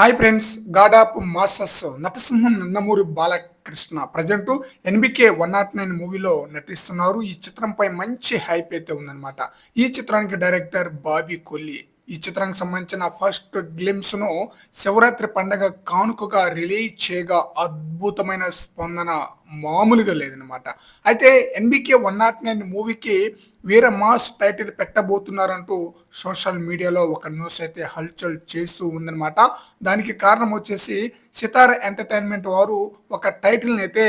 Hi friends god of masters నటసింహం Nandamuri Balakrishna present NBK one not nine మూవీలో నటిస్తున్నారు. ఈ చిత్రంపై మంచి హైప్ అయితే ఉందన్నమాట. ఈ చిత్రానికి డైరెక్టర్ బాబీ కొల్లి ఈ చిత్రానికి సంబంధించిన ఫస్ట్ గ్లిమ్స్ను శివరాత్రి పండగ కానుకగా రిలీజ్ చేయగా అద్భుతమైన స్పందన మామూలుగా లేదనమాట అయితే ఎన్బికే వన్ నాట్ నైన్ మూవీకి వీర మాస్ టైటిల్ పెట్టబోతున్నారంటూ సోషల్ మీడియాలో ఒక న్యూస్ అయితే హల్చల్ చేస్తూ ఉందన్నమాట. దానికి కారణం వచ్చేసి సితార ఎంటర్టైన్మెంట్ వారు ఒక టైటిల్ని అయితే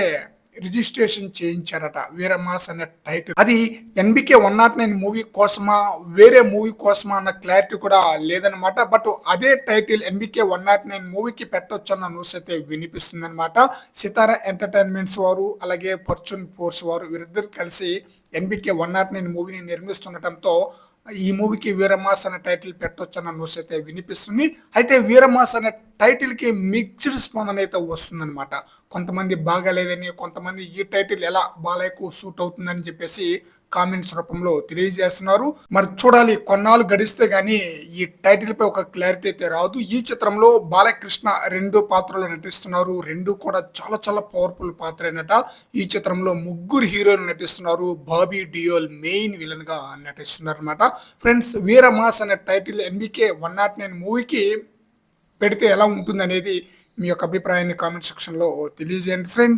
రిజిస్ట్రేషన్ చేయించారట. వీరమాస్ అనే టైటిల్ అది NBK one not nine movie కోసమా వేరే మూవీ కోసమా అన్న క్లారిటీ కూడా లేదనమాట బట్ అదే title NBK one not nine మూవీకి పెట్టొచ్చు అన్న న్యూస్ అయితే వినిపిస్తుంది అనమాట సితారా ఎంటర్టైన్మెంట్స్ వారు అలాగే ఫార్చ్యూన్ ఫోర్స్ వారు వీరిద్దరు కలిసి ఎన్బికే వన్ నాట్ నైన్ మూవీని నిర్మిస్తుండటంతో ఈ మూవీకి వీరమాస్ అనే టైటిల్ పెట్టొచ్చు అన్న న్యూస్ అయితే వినిపిస్తుంది. అయితే వీరమాస్ అనే టైటిల్కి మిక్స్డ్ స్పందన అయితే వస్తుందన్నమాట. కొంతమంది బాగాలేదని కొంతమంది ఈ టైటిల్ ఎలా బాలయ్యకు సూట్ అవుతుందని చెప్పేసి కామెంట్స్ రూపంలో తెలియజేస్తున్నారు. మరి చూడాలి కొన్నాళ్ళు గడిస్తే గానీ ఈ టైటిల్ పై ఒక క్లారిటీ అయితే రాదు. ఈ చిత్రంలో బాలకృష్ణ రెండు పాత్రలు నటిస్తున్నారు. రెండు కూడా చాలా చాలా పవర్ఫుల్ పాత్ర అనట ఈ చిత్రంలో ముగ్గురు హీరోలు నటిస్తున్నారు. బాబీ డియోల్ మెయిన్ విలన్గా నటిస్తున్నారు అనమాట ఫ్రెండ్స్ వీరమాస్ అనే title NBK one not nine మూవీకి పెడితే ఎలా ఉంటుంది అనేది మీ యొక్క అభిప్రాయాన్ని కామెంట్ సెక్షన్లో తెలియజేయండి. ఫ్రెండ్స్